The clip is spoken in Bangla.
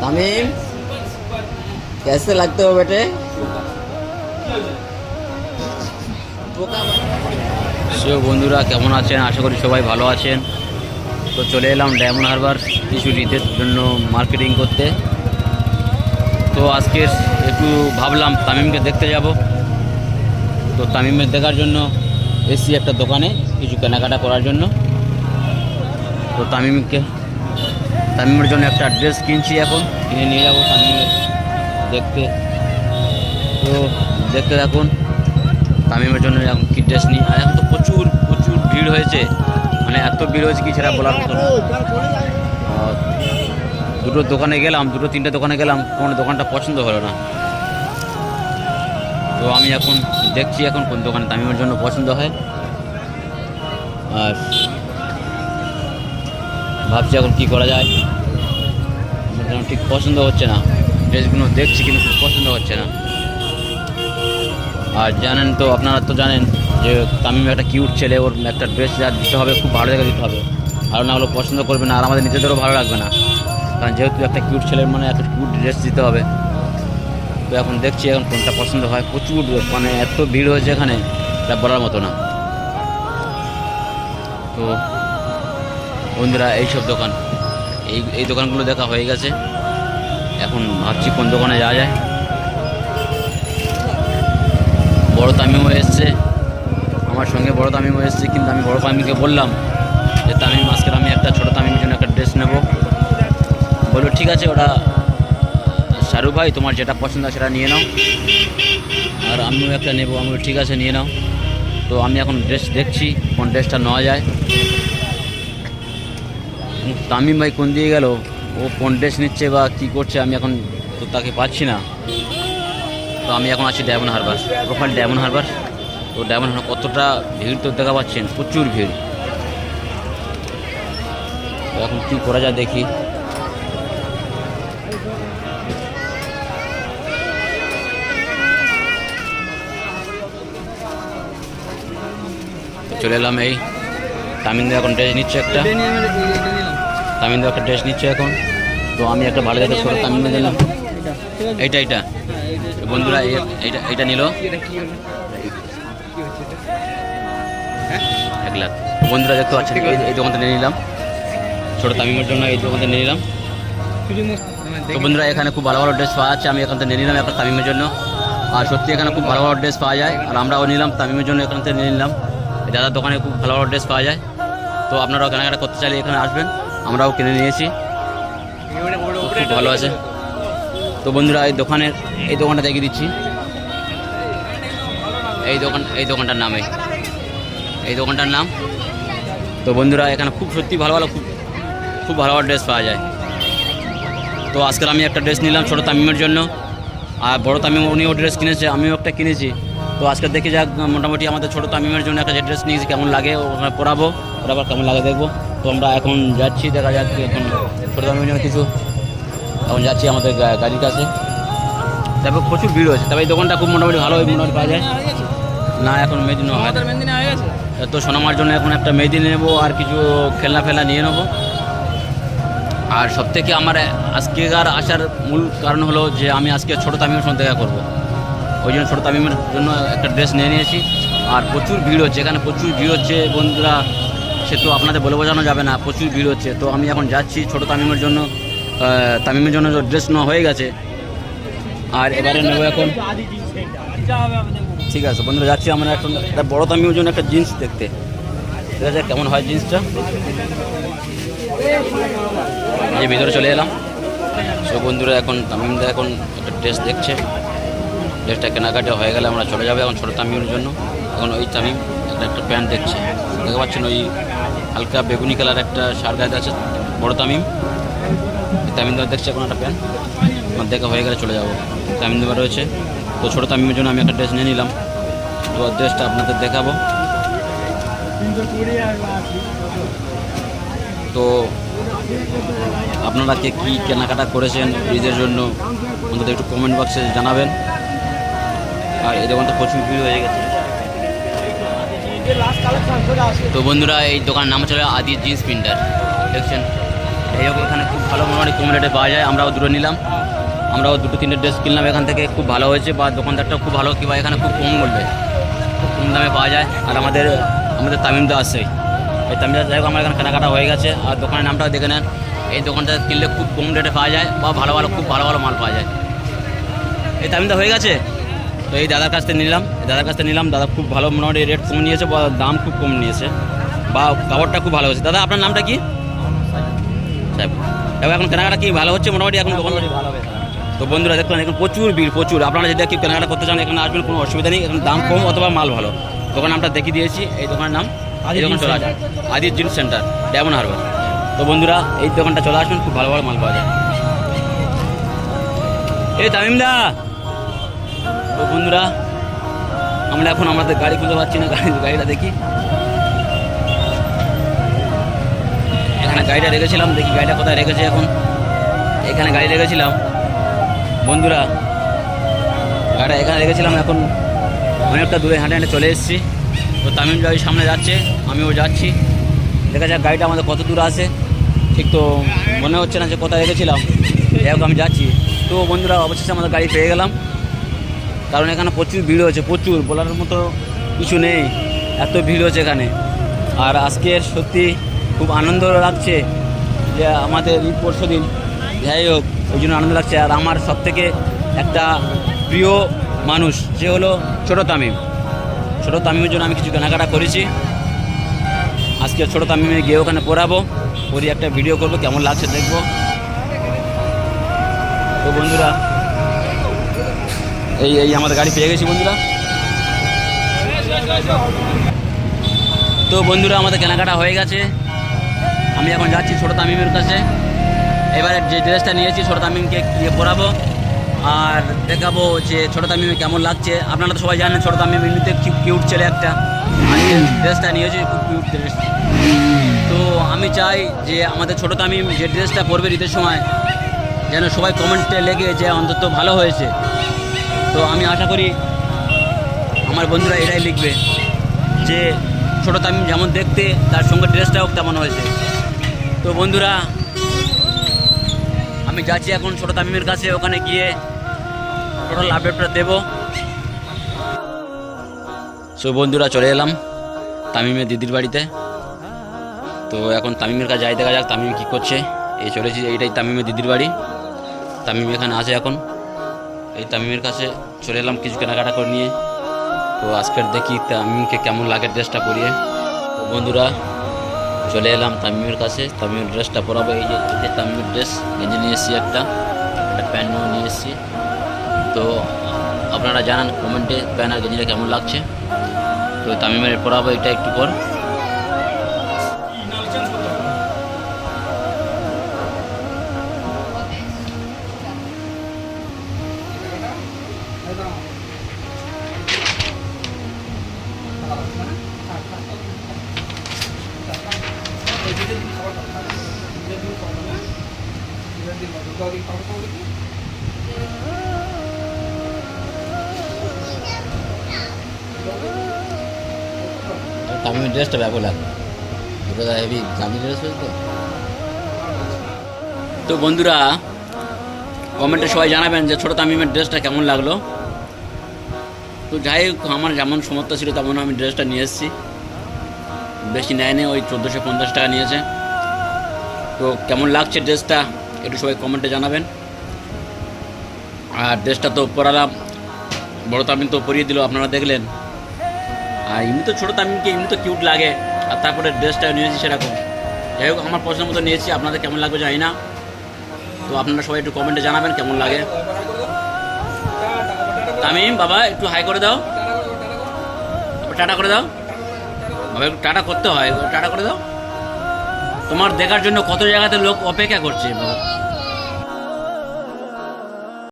तमीम कैसे लगते हो बेटे সো বন্ধুরা কেমন আছেন আশা করি সবাই ভালো আছেন তো চলে এলাম ডায়মন্ড হারবার কিছু ঈদের জন্য মার্কেটিং করতে তো আজকে একটু ভাবলাম তামিমকে দেখতে যাব তো তামিমের দেখার জন্য এসি একটা দোকানে কিছু কেনাকাটা করার জন্য তো তামিমকে তামিমের জন্য একটা ড্রেস কিনছি এখন। কিনে নিয়ে যাব তামিমের দেখতে। তো দেখতে থাকুন। তামিমের জন্য এখন কি ড্রেস নিই? আর এখন তো প্রচুর প্রচুর ভিড় হয়েছে। মানে এত ভিড় হয়েছে কি সেটা বলার মতো দুটো দোকানে গেলাম, দুটো তিনটে দোকানে গেলাম, কোনো দোকানটা পছন্দ হলো না। তো আমি এখন দেখছি এখন কোন দোকানে তামিমের জন্য পছন্দ হয়। আর ভাবছি এখন কী করা যায়। ঠিক পছন্দ হচ্ছে না। ড্রেসগুলো দেখছি কিন্তু খুব পছন্দ হচ্ছে না। আর জানেন তো, আপনারা তো জানেন যে তামিম একটা কিউট ছেলে, ওর একটা ড্রেস যা দিতে হবে, খুব ভালো জায়গায় দিতে হবে। আর না হলে পছন্দ করবে না, আর আমাদের নিজেদেরও ভালো লাগবে না। কারণ যেহেতু একটা কিউট ছেলের মানে একটা কিউট ড্রেস দিতে হবে, তো এখন দেখছি এখন কোনটা পছন্দ হয়। প্রচুর মানে এত ভিড় হয়েছে এখানে তা বলার মতো না। তো বন্ধুরা, এইসব দোকান। এই এই দোকানগুলো দেখা হয়ে গেছে। এখন ভাবছি কোন দোকানে যাওয়া যায়। বড় তামিমও এসছে। আমার সঙ্গে বড় তামিমও এসছে, কিন্তু আমি বড় তামিমকে বললাম যে, তামিম, আজকের আমি একটা ছোটো তামিমের জন্য একটা ড্রেস নেব। বলল, ঠিক আছে, ওটা শাহরুখ ভাই, তোমার যেটা পছন্দ সেটা নিয়ে নাও। আর আমিও একটা নেব। আমি ঠিক আছে, নিয়ে নাও। তো আমি এখন ড্রেস দেখছি, কোন ড্রেসটা নেওয়া যায়। তামিম ভাই কোন দিয়ে গেল? ও কোন ড্রেস নিচ্ছে বা কী করছে? আমি এখন তো তাকে পাচ্ছি না। তো আমি এখন আছি ডায়মন্ড হারবার প্রোফাইল ডায়মন্ড হারবার তো ডায়মন্ড হারবার কতটা ভিড় তো দেখা পাচ্ছেন? প্রচুর ভিড়। তো এখন কী করা যায় দেখি। চলে এলাম এই। তামিন্দু এখন ড্রেস নিচ্ছে একটা। তামিন্দু একটা ড্রেস নিচ্ছে এখন। তো আমি একটা ভালো জায়গায় ছোটো তামিন্দু দিলাম এইটা এইটা। বন্ধুরা, এই- এইটা এইটা নিল। এক লাখ। বন্ধুরা, দেখতে পাচ্ছেন, এই- দোকানটা নিয়ে নিলাম। ছোটো তামিমের জন্য এই দোকানটা নিয়ে নিলাম। তো বন্ধুরা, এখানে খুব ভালো ভালো ড্রেস পাওয়া যাচ্ছে। আমি এখান থেকে নিয়ে নিলাম একটা তামিমের জন্য। আর সত্যি এখানে খুব ভালো ভালো ড্রেস পাওয়া যায়। আর আমরাও নিলাম তামিমের জন্য এখান থেকে নিয়ে নিলাম। দাদার দোকানে খুব ভালো ভালো ড্রেস পাওয়া যায়। তো আপনারাও কেনাকাটা করতে চাইলে এখানে আসবেন। আমরাও কিনে নিয়েছি। খুব ভালো আছে। তো বন্ধুরা, এই দোকানের এই দোকানটা দেখিয়ে দিচ্ছি। এই দোকান, এই দোকানটার নাম এই দোকানটার নাম। তো বন্ধুরা, এখানে খুব সত্যি ভালো ভালো, খুব খুব ভালো ভালো ড্রেস পাওয়া যায়। তো আজকের আমি একটা ড্রেস নিলাম ছোটো তামিমের জন্য। আর বড় তামিম, উনিও ড্রেস কিনেছে, আমিও একটা কিনেছি। তো আজকে দেখে যাক, মোটামুটি আমাদের ছোটো তামিমের জন্য একটা যে ড্রেস নিয়েছি, কেমন লাগে, ওখানে পরাবো, পরাবার কেমন লাগে দেখব। তো আমরা এখন যাচ্ছি, দেখা যাক এখন ছোটো তামিমের জন্য কিছু। এখন যাচ্ছি আমাদের গাড়ির কাছে। তারপর প্রচুর ভিড় হয়েছে। তবে এই দোকানটা খুব মোটামুটি ভালো মোটামুটি পাওয়া যায়। না, এখন মেদিন তো সোনামার জন্য এখন একটা মেহেদি নেব আর কিছু খেলনা ফেলনা নিয়ে নেব। আর সব থেকে আমার আজকেকার আসার মূল কারণ হলো যে আমি আজকে ছোটো তামিমের সঙ্গে দেখা করব। ওই জন্য ছোটো তামিমের জন্য একটা ড্রেস নিয়ে নিয়েছি। আর প্রচুর ভিড় হচ্ছে। এখানে প্রচুর ভিড় হচ্ছে বন্ধুরা। সে তো আপনাদের বলে বোঝানো যাবে না, প্রচুর ভিড় হচ্ছে। তো আমি এখন যাচ্ছি ছোটো তামিমের জন্য। তামিমের জন্য ড্রেস নেওয়া হয়ে গেছে। আর এবারে নেব এখন। ঠিক আছে, বন্ধুরা, যাচ্ছি আমরা এখন একটা বড় তামিমের জন্য একটা জিন্স দেখতে। ঠিক আছে, কেমন হয় জিন্সটা? এই ভিতরে চলে এলাম। সব বন্ধুরা, এখন তামিমদা এখন একটা ড্রেস দেখছে। ড্রেসটা কেনাকাটা হয়ে গেলে আমরা চলে যাব এখন ছোটো তামিমের জন্য। এখন ওই তামিম একটা প্যান্ট দেখছে। দেখতে পাচ্ছেন ওই হালকা বেগুনি কালার একটা শার্ট গায়ে আছে, বড় তামিম। এই তামিমদা দেখছে এখন একটা প্যান্ট। আমার দেখা হয়ে গেলে চলে যাব। তামিমদা রয়েছে। তো ছোটো তামিমের জন্য আমি একটা ড্রেস নিয়ে নিলাম। তো ড্রেসটা আপনাদের দেখাবো। তো আপনারা কে কী কেনাকাটা করেছেন ঈদের জন্য, আমাদের একটু কমেন্ট বক্সে জানাবেন। আর এই দোকানটা প্রচুর ভিড় হয়ে গেছে। তো বন্ধুরা, এই দোকানের নাম হচ্ছে আদি জিন্স প্রিন্টার দেখছেন? এই হোক এখানে খুব ভালো মোটামুটি কম রেটে পাওয়া যায়। আমরাও দুটো নিলাম। আমরাও দুটো, তিনটে ড্রেস কিনলাম। এখান থেকে খুব ভালো হয়েছে বা দোকানদারটাও খুব ভালো কিংবা এখানে খুব কম বলবে। খুব কম দামে পাওয়া যায়। আর আমাদের আমাদের তামিমদা আসছে এই তামিমদা, যাই হোক, আমার এখানে কেনাকাটা হয়ে গেছে। আর দোকানের নামটাও দেখে নেন। এই দোকানটা কিনলে খুব কম রেটে পাওয়া যায় বা ভালো ভালো, খুব ভালো ভালো মাল পাওয়া যায়। এই তামিমদা হয়ে গেছে? তো এই দাদার কাছ থেকে নিলাম দাদার কাছ থেকে নিলাম। দাদা খুব ভালো মোটামুটি রেট কম নিয়েছে বা দাম খুব কম নিয়েছে বা কাপড়টা খুব ভালো হয়েছে। দাদা আপনার নামটা কি? এবার এখন কেনাকাটা কি ভালো হচ্ছে? মোটামুটি এখন দোকান তো বন্ধুরা দেখুন এখন প্রচুর ভিড় প্রচুর। আপনারা যদি কেউ কেনাকাটা করতে চান এখানে আসবেন কোনো অসুবিধা নেই। এখন দাম কম অথবা মাল ভালো। দোকান নামটা দেখিয়ে দিয়েছি। এই দোকানের নাম এই দোকান চলে আসবেন আদির জিন্স সেন্টার ডেমন হারবার। তো বন্ধুরা এই দোকানটা চলে আসবেন খুব ভালো ভালো মাল পাওয়া যায়। এই তামিমদা তো বন্ধুরা, আমরা এখন আমাদের গাড়ি খুঁজে পাচ্ছি না, গাড়ি গাড়িটা দেখি। এখানে গাড়িটা রেখেছিলাম, দেখি গাড়িটা কোথায় রেখেছে এখন। এখানে গাড়ি রেখেছিলাম। বন্ধুরা, গাড়িটা এখানে রেখেছিলাম, এখন অনেকটা দূরে হাঁটে হাঁটে চলে এসেছি। তো তামিম গাড়ি সামনে যাচ্ছে, আমিও যাচ্ছি। দেখা যাক গাড়িটা আমাদের কত দূর আছে। ঠিক তো মনে হচ্ছে না যে কোথায় রেখেছিলাম। হোক, আমি যাচ্ছি। তো বন্ধুরা, অবশেষে আমাদের গাড়ি পেয়ে গেলাম। কারণ এখানে প্রচুর ভিড় হয়েছে, প্রচুর, বলার মতো কিছু নেই, এত ভিড় হচ্ছে এখানে। আর আজকের সত্যি খুব আনন্দ লাগছে যে আমাদের ঈদ পরশু দিন, যাই হোক, ওই জন্য আনন্দ লাগছে। আর আমার সব থেকে একটা প্রিয় মানুষ, সে হলো ছোটো তামিম। ছোটো তামিমের জন্য আমি কিছু কেনাকাটা করেছি। আজকে ছোটো তামিমে গিয়ে ওখানে পড়াবো পরি একটা ভিডিও করব, কেমন লাগছে দেখব। তো বন্ধুরা এই এই আমাদের গাড়ি পেয়ে গেছি বন্ধুরা। তো বন্ধুরা, আমাদের কেনাকাটা হয়ে গেছে। আমি এখন যাচ্ছি ছোটো তামিমের কাছে। এবারে যে ড্রেসটা নিয়েছি, ছোটো তামিমকে গিয়ে পরাবো। আর দেখাবো যে ছোটো তামিমে কেমন লাগছে। আপনারা তো সবাই জানেন, ছোটো তামিম এমনিতে কিউট ছেলে একটা। আমি ড্রেসটা নিয়েছি, খুব কিউট ড্রেস তো আমি চাই যে আমাদের ছোটো তামিম যে ড্রেসটা পরবে ঈদের সময়, যেন সবাই কমেন্টে লেগে যে অন্তত ভালো হয়েছে। তো আমি আশা করি আমার বন্ধুরা এটাই লিখবে যে ছোটো তামিম যেমন দেখতে, তার সঙ্গে ড্রেসটাও তেমন হয়েছে। তো বন্ধুরা, আমি যাচ্ছি এখন ছোটো তামিমের কাছে, ওখানে গিয়ে টোটাল আপডেটটা দেবো। সো বন্ধুরা, চলে এলাম তামিমের দিদির বাড়িতে। তো এখন তামিমের কাছে যাই, দেখা যাক তামিম কী করছে। এই চলেছি, এইটাই তামিমের দিদির বাড়ি। তামিম এখানে আছে এখন। এই তামিমের কাছে চলে এলাম কিছু কেনাকাটা করে নিয়ে। তো আজকের দেখি তামিমকে কেমন লাগে ড্রেসটা পরিয়ে। বন্ধুরা, চলে এলাম তামিমের কাছে। তামিমের ড্রেসটা পরাবো। এই যে তামিমের ড্রেস গেঞ্জি নিয়ে এসেছি একটা। একটা প্যান্টও নিয়ে এসেছি। তো আপনারা জানান কমেন্টে প্যান্ট আর গেঞ্জিটা কেমন লাগছে। তো তামিমের পরাবো এটা একটু পর। তামিমের ড্রেসটা ব্যাপক দুটো হেভি দামি ড্রেস হয়েছে তো। তো বন্ধুরা কমেন্টে সবাই জানাবেন যে ছোটো তামিমের ড্রেসটা কেমন লাগল। তো যাই হোক, আমার যেমন সমর্থ ছিল, তেমন আমি ড্রেসটা নিয়ে এসেছি। বেশি নেয়নি, ওই চোদ্দোশো পঞ্চাশ টাকা নিয়েছে। তো কেমন লাগছে ড্রেসটা? একটু সবাই কমেন্টে জানাবেন। আর ড্রেসটা তো পরালাম, বড় তামিম তো পরিয়ে দিল, আপনারা দেখলেন। আর এমনি তো ছোটো তামিমকে এমনি তো কিউট লাগে, আর তারপরে ড্রেসটা নিয়েছি সেরকম। যাই হোক, আমার পছন্দ মতো নিয়েছি, আপনাদের কেমন লাগবে জানি না। তো আপনারা সবাই একটু কমেন্টে জানাবেন কেমন লাগে। তামিম, বাবা, একটু হাই করে দাও। টাটা করে দাও। বাবা একটু টাটা করতে হয়। টাটা করে দাও। তোমার দেখার জন্য কত জায়গাতে লোক অপেক্ষা করছে